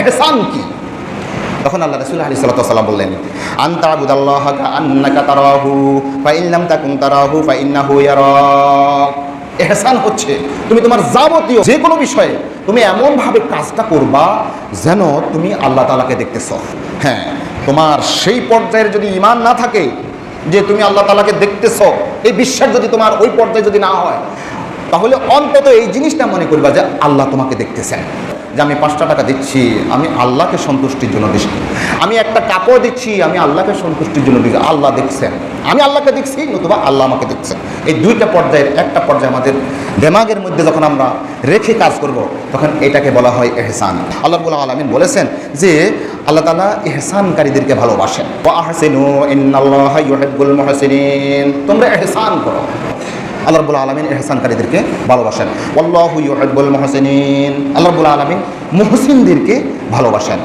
এহসান কি? তখন আল্লাহ রসুল আলী সাল্লাম বললেন, আন্তা ফা ইল্লাম ইয়ারাক এহসান হচ্ছে, তুমি তোমার যাবতীয় যে কোনো বিষয়ে তুমি এমনভাবে কাজটা করবা যেন তুমি আল্লাহ তালাকে দেখতেছ। হ্যাঁ তোমার সেই পর্যায়ের যদি ইমান না থাকে, যে তুমি আল্লাহ তালাকে দেখতেছ, এই বিশ্বাস যদি তোমার ওই পর্যায়ে যদি না হয়, তাহলে অন্তত এই জিনিসটা মনে করবা যে আল্লাহ তোমাকে দেখতেছেন। যে আমি পাঁচটা টাকা দিচ্ছি, আমি আল্লাহকে সন্তুষ্টির জন্য দিচ্ছি। আমি একটা কাপড় দিচ্ছি, আমি আল্লাহকে সন্তুষ্টির জন্য দিচ্ছি। আল্লাহ দেখছেন। আমি আল্লাহকে দেখছি, নতুবা আল্লাহ আমাকে দেখছেন। এই দুইটা পর্যায়ের, একটা পর্যায়ে আমাদের দেমাগের মধ্যে যখন আমরা রেখে কাজ করব, তখন এটাকে বলা হয় এহসান। আল্লাহ বলা আলমিন বলেছেন যে, আল্লাহ তালা এহসানকারীদেরকে ভালোবাসেন। তোমরা এহসান করো। আল্লাহ রবুল আলমিন এহসানকারীদেরকে ভালোবাসেন। আল্লাহ আল্লাহ রবুল্লা আলমিন মুহসিনদেরকে ভালোবাসেন।